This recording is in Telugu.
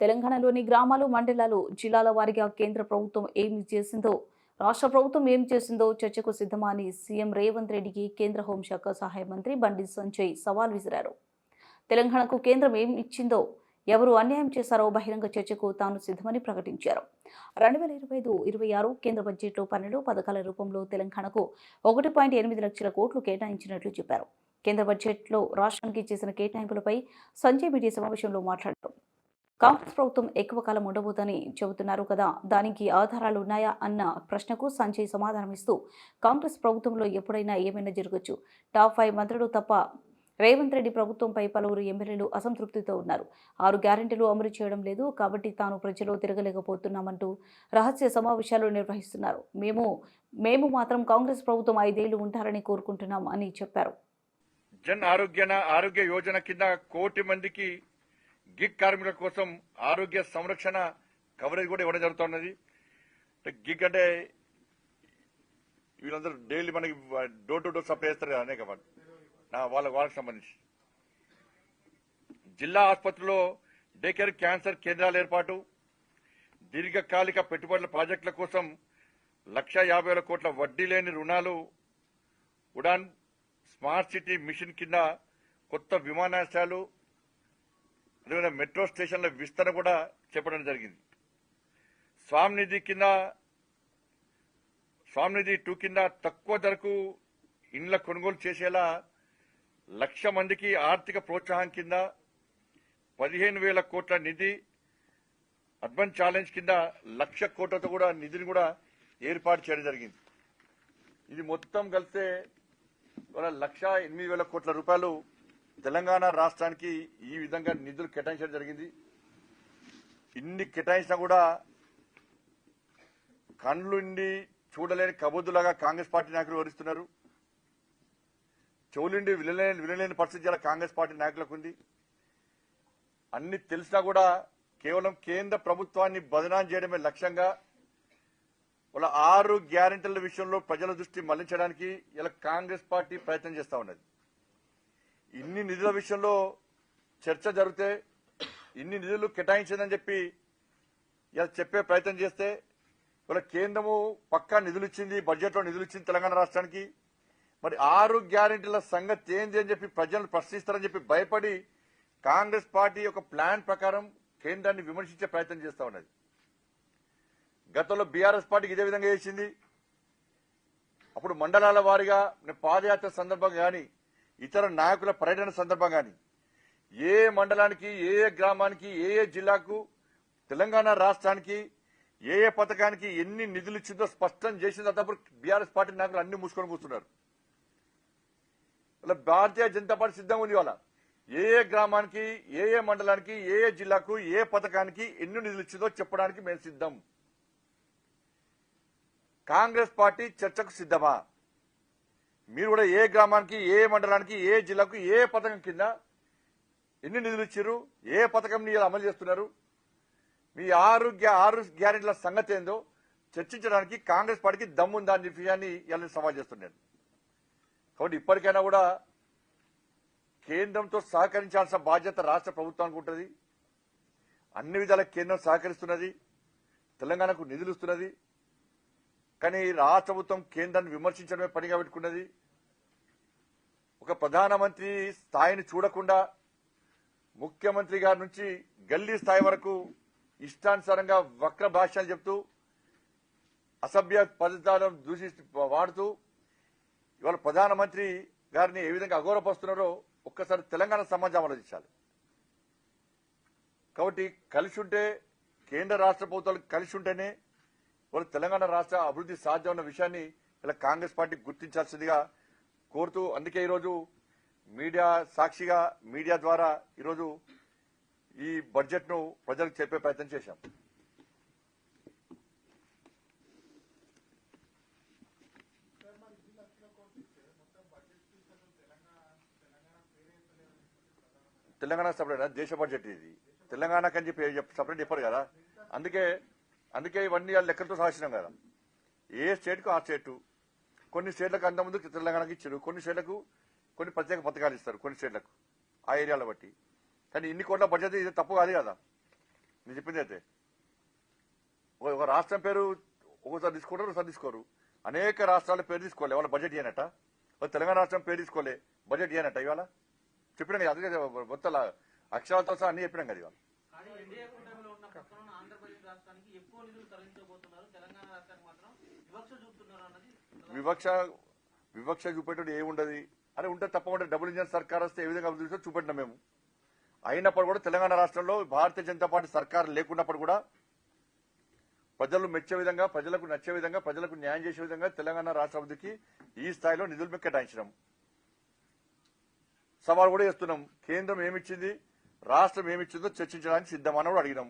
తెలంగాణలోని గ్రామాలు మండలాలు జిల్లాల వారీగా కేంద్ర ప్రభుత్వం ఏమి చేసిందో రాష్ట్ర ప్రభుత్వం ఏం చేసిందో చర్చకు సిద్ధమా అని సీఎం రేవంత్ రెడ్డికి కేంద్ర హోంశాఖ సహాయ మంత్రి బండి సంజయ్ సవాల్ విసిరారు. తెలంగాణకు కేంద్రం ఏం ఇచ్చిందో ఎవరు అన్యాయం చేశారో బహిరంగ చర్చకు తాను సిద్ధమని ప్రకటించారు. రెండు వేల ఇరవై ఐదు ఇరవై ఆరు కేంద్ర బడ్జెట్లో పన్నెండు పథకాల రూపంలో తెలంగాణకు ఒకటి పాయింట్ ఎనిమిది లక్షల కోట్లు కేటాయించినట్లు చెప్పారు. కేంద్ర బడ్జెట్లో రాష్ట్రానికి చేసిన కేటాయింపులపై సంజయ్ మీడియా సమావేశంలో మాట్లాడారు. కాంగ్రెస్ ప్రభుత్వం ఎక్కువ కాలం ఉండబోదని చెబుతున్నారు కదా. దానికి ఆధారాలు ఉన్నాయా అన్న ప్రశ్నకు సంజయ్ సమాధానమిస్తూ కాంగ్రెస్ ప్రభుత్వంలో ఎప్పుడైనా ఏమైనా జరగచ్చు. టాప్ ఫైవ్ మంత్రులు తప్ప రేవంత్ రెడ్డి ప్రభుత్వంపై పలువురు ఎమ్మెల్యేలు అసంతృప్తితో ఉన్నారు. ఆరు గ్యారెంటీలు అమలు చేయడం లేదు కాబట్టి తాను ప్రజలు తిరగలేకపోతున్నామంటూ రహస్య సమావేశాలు నిర్వహిస్తున్నారు. మేము మేము మాత్రం కాంగ్రెస్ ప్రభుత్వం ఐదేళ్ళు ఉంటారని కోరుకుంటున్నాం అని చెప్పారు. జన్ ఆరోగ్య ఆరోగ్య యోజన కింద కోటి మందికి గిగ్ కార్మికుల కోసం ఆరోగ్య సంరక్షణ కవరేజ్ కూడా ఇవ్వడం జరుగుతున్నది. గిగ్ అంటే వీళ్ళందరూ డైలీ మనకి డోర్ టు డోర్ సప్లై చేస్తారు అనేక నా వాళ్ళ వాళ్ళకి సంబంధించి. జిల్లా ఆసుపత్రిలో డే కేర్ క్యాన్సర్ కేంద్రాల ఏర్పాటు దీర్ఘకాలిక పెట్టుబడుల ప్రాజెక్టుల కోసం లక్ష యాభై వేల కోట్ల వడ్డీ లేని రుణాలు ఉడాన్ స్మార్ట్ సిటీ మిషన్ కింద కొత్త విమానాశ్రయాలు అదేవిధంగా మెట్రో స్టేషన్ల విస్తరణ కూడా చెప్పడం జరిగింది. స్వామినిధి కింద స్వామినిధి టూ కింద తక్కువ ధరకు ఇండ్ల కొనుగోలు చేసేలా లక్ష మందికి ఆర్థిక ప్రోత్సాహం కింద పదిహేను వేల కోట్ల నిధి అర్బన్ ఛాలెంజ్ కింద లక్ష కోట్లతో కూడా నిధిని కూడా ఏర్పాటు చేయడం జరిగింది. ఇది మొత్తం కలిస్తే లక్ష ఎనిమిది వేల కోట్ల రూపాయలు తెలంగాణ రాష్ట్రానికి ఈ విధంగా నిధులు కేటాయించడం జరిగింది. ఇన్ని కేటాయించినా కూడా కండ్లుండి చూడలేని కబుద్దులాగా కాంగ్రెస్ పార్టీ నాయకులు వివరిస్తున్నారు చెవులుండి వినలేని వినలేని పరిస్థితి ఇలా కాంగ్రెస్ పార్టీ నాయకులకు ఉంది. అన్ని తెలిసినా కూడా కేవలం కేంద్ర ప్రభుత్వాన్ని బదనాం చేయడమే లక్ష్యంగా వాళ్ళ ఆరు గ్యారెంటీల విషయంలో ప్రజల దృష్టి మళ్ళించడానికి ఇలా కాంగ్రెస్ పార్టీ ప్రయత్నం చేస్తా ఉన్నది. ఇన్ని నిధుల విషయంలో చర్చ జరిగితే ఇన్ని నిధులు కేటాయించిందని చెప్పి ఇలా చెప్పే ప్రయత్నం చేస్తే ఇలా కేంద్రము పక్కా నిధులు ఇచ్చింది బడ్జెట్లో నిధులు ఇచ్చింది తెలంగాణ రాష్ట్రానికి. మరి ఆరు గ్యారెంటీల సంగతి ఏంది అని చెప్పి ప్రజలను ప్రశ్నిస్తారని చెప్పి భయపడి కాంగ్రెస్ పార్టీ యొక్క ప్లాన్ ప్రకారం కేంద్రాన్ని విమర్శించే ప్రయత్నం చేస్తా ఉన్నది. గతంలో బీఆర్ఎస్ పార్టీకి ఇదే విధంగా చేసింది. అప్పుడు మండలాల వారీగా పాదయాత్ర సందర్భంగా కానీ ఇతర నాయకుల పర్యటన సందర్భంగా కానీ ఏ మండలానికి ఏ ఏ గ్రామానికి ఏ ఏ జిల్లాకు తెలంగాణ రాష్ట్రానికి ఏ ఏ పథకానికి ఎన్ని నిధులు ఇచ్చిందో స్పష్టం చేసిందో తప్పుడు బీఆర్ఎస్ పార్టీ నాయకులు అన్ని మూసుకొని కూర్చున్నారు. ఇలా భారతీయ జనతా పార్టీ సిద్ధంగా ఉంది ఇవాళ. ఏ ఏ గ్రామానికి ఏ ఏ మండలానికి ఏ ఏ జిల్లాకు ఏ పథకానికి ఎన్ని నిధులు ఇచ్చిందో చెప్పడానికి మేము సిద్ధం. కాంగ్రెస్ పార్టీ చర్చకు సిద్ధమా? మీరు కూడా ఏ గ్రామానికి ఏ మండలానికి ఏ జిల్లాకు ఏ పథకం కింద ఎన్ని నిధులు ఇచ్చారు ఏ పథకం అమలు చేస్తున్నారు మీ ఆరోగ్య ఆరు గ్యారెంటీల సంగతి ఏందో చర్చించడానికి కాంగ్రెస్ పార్టీకి దమ్ముందా అనే విషయాన్ని ఇలా సవాల్ చేస్తున్నాను. కాబట్టి ఇప్పటికైనా కూడా కేంద్రంతో సహకరించాల్సిన బాధ్యత రాష్ట్ర ప్రభుత్వానికి ఉంటుంది. అన్ని విధాల కేంద్రం సహకరిస్తున్నది. తెలంగాణకు నిధులు ఇస్తున్నది. కానీ రాష్ట్ర ప్రభుత్వం కేంద్రాన్ని విమర్శించడమే పనిగా పెట్టుకున్నది. ఒక ప్రధానమంత్రి స్థాయిని చూడకుండా ముఖ్యమంత్రి గారి నుంచి గల్లీ స్థాయి వరకు ఇష్టానుసారంగా వక్ర భాషలు చెప్తూ అసభ్య పదార్థాలను దూషి వాడుతూ ఇవాళ ప్రధానమంత్రి గారిని ఏ విధంగా అగౌరవపరుస్తున్నారో ఒక్కసారి తెలంగాణ సమాజం ఆలోచించాలి. కాబట్టి కలిసి ఉంటే కేంద్ర రాష్ట్ర ప్రభుత్వాలు కలిసి ఉంటేనే వాళ్ళు తెలంగాణ రాష్ట్ర అభివృద్ధి సాధ్యం ఉన్న విషయాన్ని ఇలా కాంగ్రెస్ పార్టీ గుర్తించాల్సిందిగా కోరుతూ అందుకే ఈరోజు మీడియా సాక్షిగా మీడియా ద్వారా ఈరోజు ఈ బడ్జెట్ను ప్రజలకు చెప్పే ప్రయత్నం చేశాం. తెలంగాణ సపరేట్ దేశ బడ్జెట్ ఇది. తెలంగాణకు అని చెప్పి సపరేట్ చెప్పారు కదా. అందుకే అందుకే ఇవన్నీ వాళ్ళ లెక్కలతో సాధించినాం కదా. ఏ స్టేట్కు ఆ స్టేటు కొన్ని స్టేట్లకు అంత ముందు తెలంగాణకి ఇచ్చారు. కొన్ని స్టేట్లకు కొన్ని ప్రత్యేక పథకాలు ఇస్తారు కొన్ని స్టేట్లకు ఆ ఏరియాల బట్టి. కానీ ఇన్ని కోట్ల బడ్జెట్ ఇది తప్పు కాదు కదా. నేను చెప్పింది అయితే. ఒక రాష్ట్రం పేరు ఒకసారి తీసుకుంటారు ఒకసారి తీసుకోరు. అనేక రాష్ట్రాల పేరు తీసుకోవాలి వాళ్ళ బడ్జెట్ ఇయ్యనట. ఒక తెలంగాణ రాష్ట్రం పేరు తీసుకోలే. బడ్జెట్ ఇయ్యనట ఇవాళ. చెప్పినాం కదా అందుకే మొత్తం అక్షరాలతో సహా అన్ని చెప్పినాం కదా ఇవాళ. ఆంధ్రప్రదేశ్ రాష్ట్రానికి ఎక్కువ నిధులు తరలించబోతున్నారు. తెలంగాణ రాష్ట్రానికి మాత్రం వివక్ష చూపుతున్నారు అన్నది వివక్ష వివక్ష చూపేటప్పుడు ఏముండదు అరే ఉంటే తప్పకుండా డబుల్ ఇంజన్ సర్కార్ వస్తే ఏ విధంగా అభివృద్ధి చేస్తుందో చూపెట్టినాం మేము. అయినప్పుడు కూడా తెలంగాణ రాష్ట్రంలో భారతీయ జనతా పార్టీ సర్కార్ లేకున్నప్పుడు కూడా ప్రజలు మెచ్చే విధంగా ప్రజలకు నచ్చే విధంగా ప్రజలకు న్యాయం చేసే విధంగా తెలంగాణ రాష్ట్ర అభివృద్ధికి ఈ స్థాయిలో నిధులు మేము కేటాయించినాం. సవాల్ కూడా చేస్తున్నాం. కేంద్రం ఏమిచ్చింది? రాష్ట్రం ఏమిచ్చిందో చర్చించడానికి సిద్ధమని కూడా అడిగినాం.